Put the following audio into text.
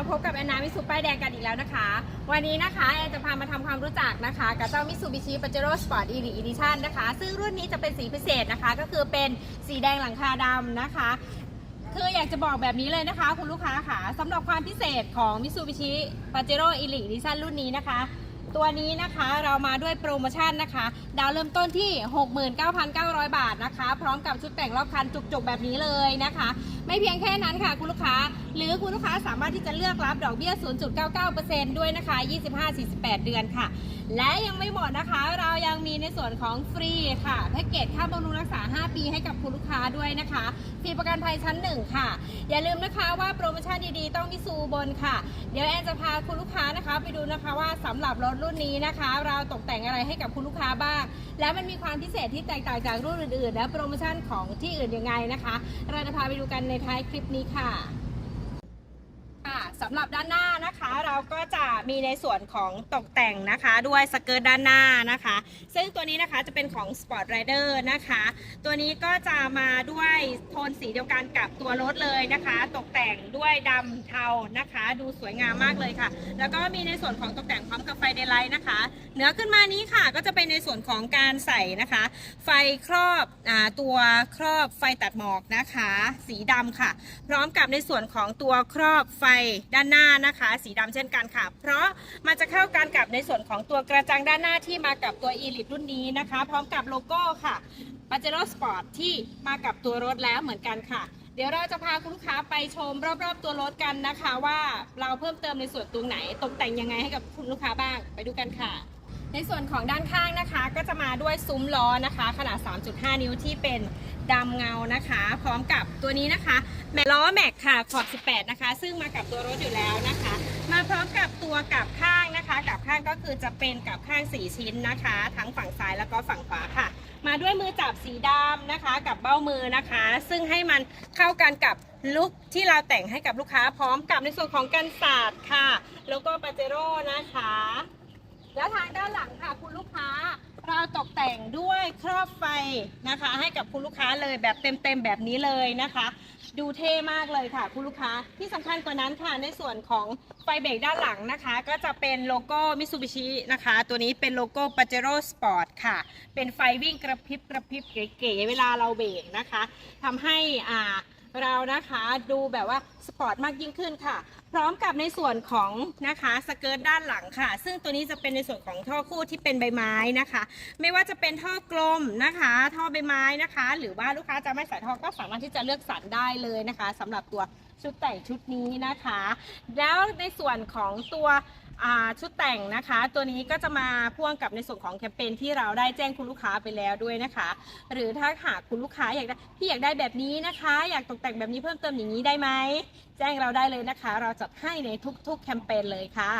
มาพบกับแอนนามิสุป้ายแดงกันอีกแล้วนะคะ วันนี้นะคะแอนจะพามาทำความรู้จักนะคะ กับเจ้ามิ t ูบิชิป a เจโร่สปอร์ตอีลีอีดิชันนะคะ ซึ่งรุ่นนี้จะเป็นสีพิเศษนะคะ ก็คือเป็นสีแดงหลังคาดำนะคะ คืออยากจะบอกแบบนี้เลยนะคะ คุณลูกค้าค่ะสำหรับความพิเศษของมิ t ูบิชิป a เจโร่อีลีอีดิชันรุ่นนี้นะคะตัวนี้นะคะเรามาด้วยโปรโมชั่นนะคะ ดาวเริ่มต้นที่ 69,900 บาทนะคะ พร้อมกับชุดแต่งรอบคันจุกๆแบบนี้เลยนะคะ ไม่เพียงแค่นั้นค่ะคุณลูกค้าหรือคุณลูกค้าสามารถที่จะเลือกรับดอกเบี้ย 0.99%ด้วยนะคะ 25-48 เดือนค่ะ และยังไม่หมดนะคะ เรายังมีในส่วนของฟรีค่ะแพ็กเกจค่าบำรุงรักษา 5 ปีให้กับคุณลูกค้าด้วยนะคะฟรีประกันภัยชั้น 1 ค่ะ อย่าลืมนะคะว่าโปรโมชั่นดีๆ ต้องมีซูบนค่ะ เดี๋ยวแอนจะพาคุณลูกค้านะคะ ไปดูนะคะว่าสำหรับรถรุ่นนี้นะคะ เราตกแต่งอะไรให้กับคุณลูกค้าบ้าง แล้วมันมีความพิเศษที่แตกต่างจากรุ่นอื่นๆ และโปรโมชั่นของที่อื่นยังไงนะคะ เราจะพาไปดูกันในท้ายคลิปนี้ค่ะ สำหรับด้านหน้านะคะเราก็จะมีในส่วนของตกแต่งนะคะด้วยสเกิร์ตด้านหน้านะคะ ซึ่งตัวนี้นะคะจะเป็นของ Sport Rider นะคะ ตัวนี้ก็จะมาด้วยโทนสีเดียวกันกับตัวรถเลยนะคะ ตกแต่งด้วยดำเทานะคะ ดูสวยงามมากเลยค่ะ แล้วก็มีในส่วนของตกแต่งพร้อมกับไฟเดย์ไลท์นะคะเหนือขึ้นมานี้ค่ะก็จะเป็นในส่วนของการใส่นะคะ ไฟครอบอตัวครอบไฟตัดหมอกนะคะ สีดำค่ะ พร้อมกับในส่วนของตัวครอบไฟด้านหน้านะคะ สีดำเช่นกันค่ะ เพราะมันจะเข้ากันกับในส่วนของตัวกระจังด้านหน้าที่มากับตัว e l i t รุ่นนี้นะคะ พร้อมกับโลโก้ค่ะ p a j e r o Sport ที่มากับตัวรถแล้วเหมือนกันค่ะ เดี๋ยวเราจะพาคุณลูกค้าไปชมรอบๆตัวรถกันนะคะ ว่าเราเพิ่มเติมในส่วนตรงไหนตกแต่งยังไงให้กับคุณลูกค้าบ้างไปดูกันค่ะในส่วนของด้านข้างนะคะก็จะมาด้วยซุ้มล้อนะคะ ขนาด 3.5 นิ้วที่เป็นดำเงานะคะ พร้อมกับตัวนี้นะคะแม็ล้อแม็กค่ะขอบ 18 นะคะ ซึ่งมากับตัวรถอยู่แล้วนะคะ มาพร้อมกับตัวกับข้างนะคะ กับข้างก็คือจะเป็นกับข้าง 4 ชิ้นนะคะ ทั้งฝั่งซ้ายแล้วก็ฝั่งขวาค่ะ มาด้วยมือจับสีดำนะคะ กับเบ้ามือนะคะ ซึ่งให้มันเข้ากันกับลุคที่เราแต่งให้กับลูกค้าพร้อมกับในส่วนของกันศาสตร์ค่ะ แล้วก็ปาเจโร่นะคะ แล้วทางด้านหลังค่ะคุณลูกค้าเราตกแต่งด้วยครอบไฟนะคะ ให้กับคุณลูกค้าเลยแบบเต็มๆแบบนี้เลยนะคะ ดูเท่มากเลยค่ะ คุณลูกค้าที่สำคัญกว่านั้นค่ะในส่วนของไฟเบรกด้านหลังนะคะ ก็จะเป็นโลโก้มิ t ูบิชินะคะ ตัวนี้เป็นโลโก้ Pajero Sport ค่ะ เป็นไฟวิ่งกระพริบกระพริบเก๋ๆเวลาเราเบรกนะคะทำให้อ่า เรานะคะดูแบบว่าสปอร์ตมากยิ่งขึ้นค่ะ พร้อมกับในส่วนของนะคะสเกิร์ตด้านหลังค่ะ ซึ่งตัวนี้จะเป็นในส่วนของท่อคู่ที่เป็นใบไม้นะคะ ไม่ว่าจะเป็นท่อกลมนะคะ ท่อใบไม้นะคะ หรือว่าลูกค้าจะไม่ใส่ท่อก็สามารถที่จะเลือกสรรได้เลยนะคะสำหรับตัวชุดแต่งชุดนี้นะคะ แล้วในส่วนของตัว ชุดแต่งนะคะ ตัวนี้ก็จะมาพ่วงกับในส่วนของแคมเปญที่เราได้แจ้งคุณลูกค้าไปแล้วด้วยนะคะ หรือถ้าหากคุณลูกค้าอยากได้พี่อยากได้แบบนี้นะคะ อยากตกแต่งแบบนี้เพิ่มเติมอย่างนี้ได้ไหมแจ้งเราได้เลยนะคะ เราจัดให้ในทุกๆแคมเปญเลยค่ะ